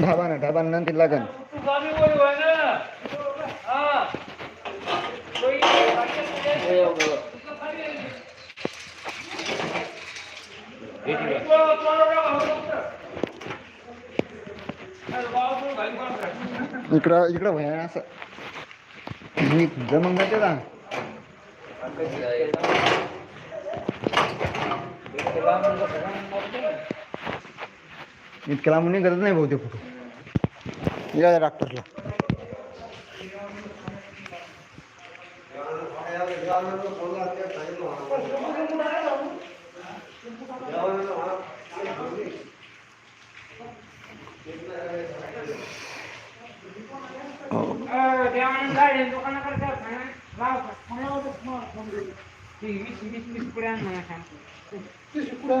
ढाबा ना ढाबा नंतर लागन इकडं इकडं भया असं मी जमून जाते you. इतक्या लांबून निघतच नाही बहुतेक फोटो या डॉक्टरला देवानंद वीस वीस वीस पुढे आण म्हणा शॅम्पू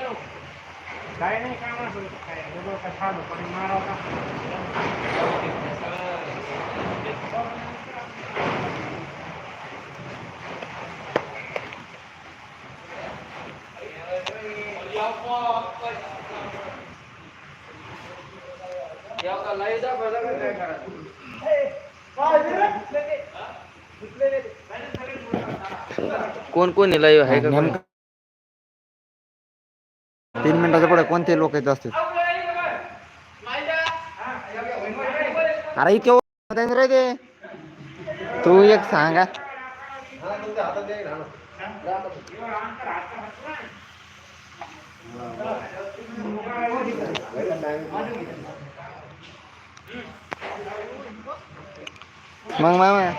काय नाही काय म्हणतो काय डबल काय साधं पाणी मारावं का कोण कोण लाईव्ह आहे का कोणी? नेमकं तीन मिनिटाच्या पुढे कोणते लोक येत असतील? अरे इतके रे ते. तू एक सांगा. मग मामा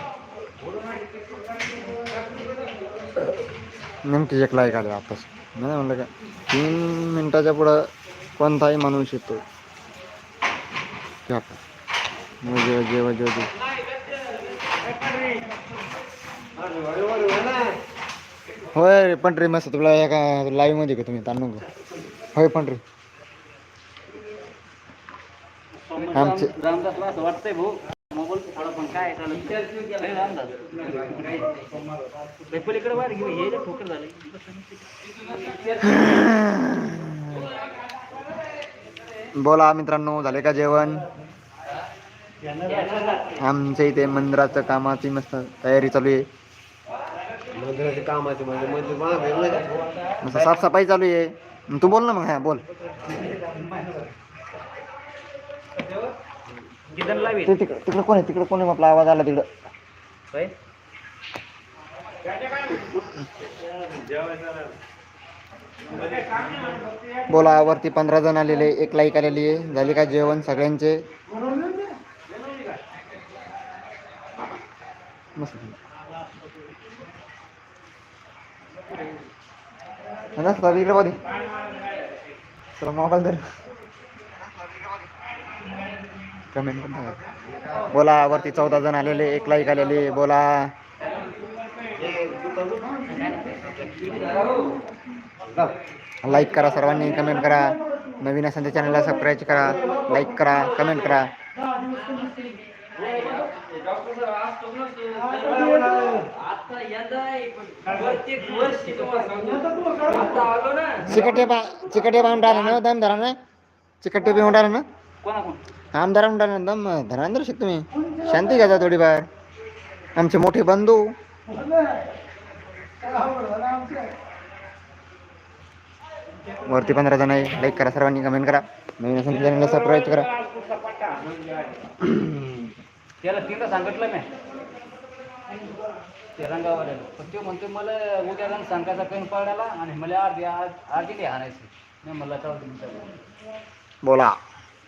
नेमकी एक लाईक आले वापस. नाही म्हणलं का तीन मिनिटाच्या पुढं कोणताही माणूस येतो जेव जेव जेव होय रे पण रे मस्त. तुला एका लाईव्हमध्ये का तुम्ही? ताणू का? होय पण रे आमचे रामदासला असं वाटतंय भाऊ. काय पलीकडे वार घेऊ हे जे ठोकर झाले. बोला मित्रांनो झाले का जेवण? आमच्या इथे मंदिराचं कामाची मस्त तयारी चालू आहे. मंदिराचे कामाचे म्हणजे मंदिर बांधायला मस्त साफसफाई चालू आहे. तू बोल ना मग हा बोल. किती लावी ते तिकडं तिकडं कोण आहे? तिकडं कोण आहे? आपला आवाज आला तिकडं. काय बोला वरती पंधरा जण आलेले एक लाईक आलेली आहे. झाले का जेवण सगळ्यांचे? मस्त. चला मोबाईल तर कमेंट पण बोला वरती चौदा जण आलेले एक लाईक आलेले बोला. लाईक करा सर्वांनी कमेंट करा. नवीन असेल त्या चॅनलला सबस्क्राईब करा लाईक करा कमेंट करा. चिकटे बा चिकटे बांधून राहिला ना दम धरा ना. चिकटे बिवून ना. कोण आमदार दम ना शिक तुम्ही. शांती घ्या थोडीफार. आमचे मोठे बंधू. वरती पंधरा जण आहे. लाईक करा सर्वांनी कमेंट करा. नवीन असेल चॅनलला सबस्क्राईब करा. त्याला तिला सांगितलं मी. ते रंगावाल्याला. पण तो म्हणतो मला उद्या रंग सांगायचा पेन पडायला आणि मला अर्धी अर्धी ते आणायची मी मला बोला.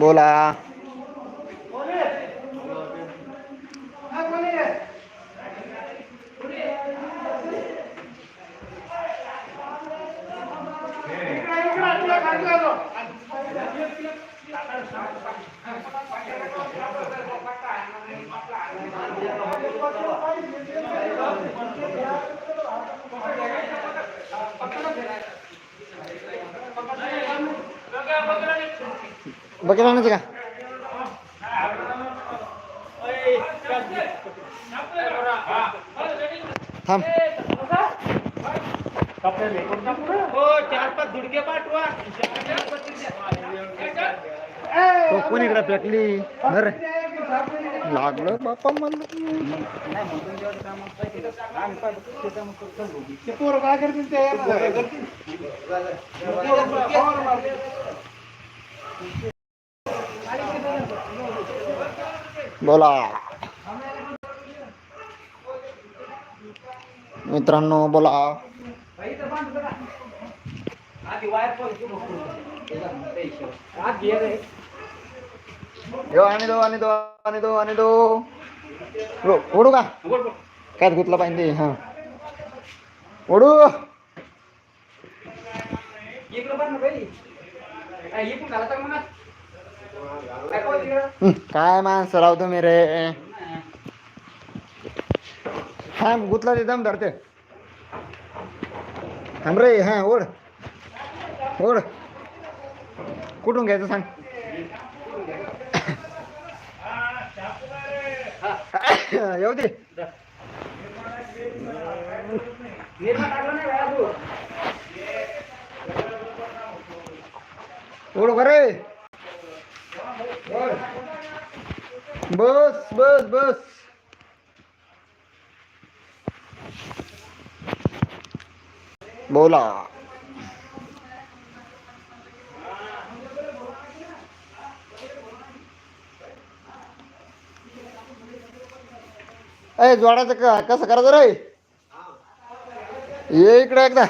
बोला बकेट आणायचं का? थांब. हो चार पाच कोण इकडे पेटली बर लागलं बाप्पा मला. पोरं काय करतील ते येणार करतील. बोला. मित्रांनो बोला. आणि दो आणि दो आणि दो आणि दो. ओढू का? काय गुतला पाहिजे हा. ओढू. इकडं काय माणसं राव तुम्ही रे हा गुतला ते दम धरते थांब रे हा ओढ. ओढ. कुठून घ्यायचं सांग? येऊ दे. ओढ बरे. बस बस बस. बोला. ए जोडायचं का? कसं करायचं रे? ये इकडे एकदा.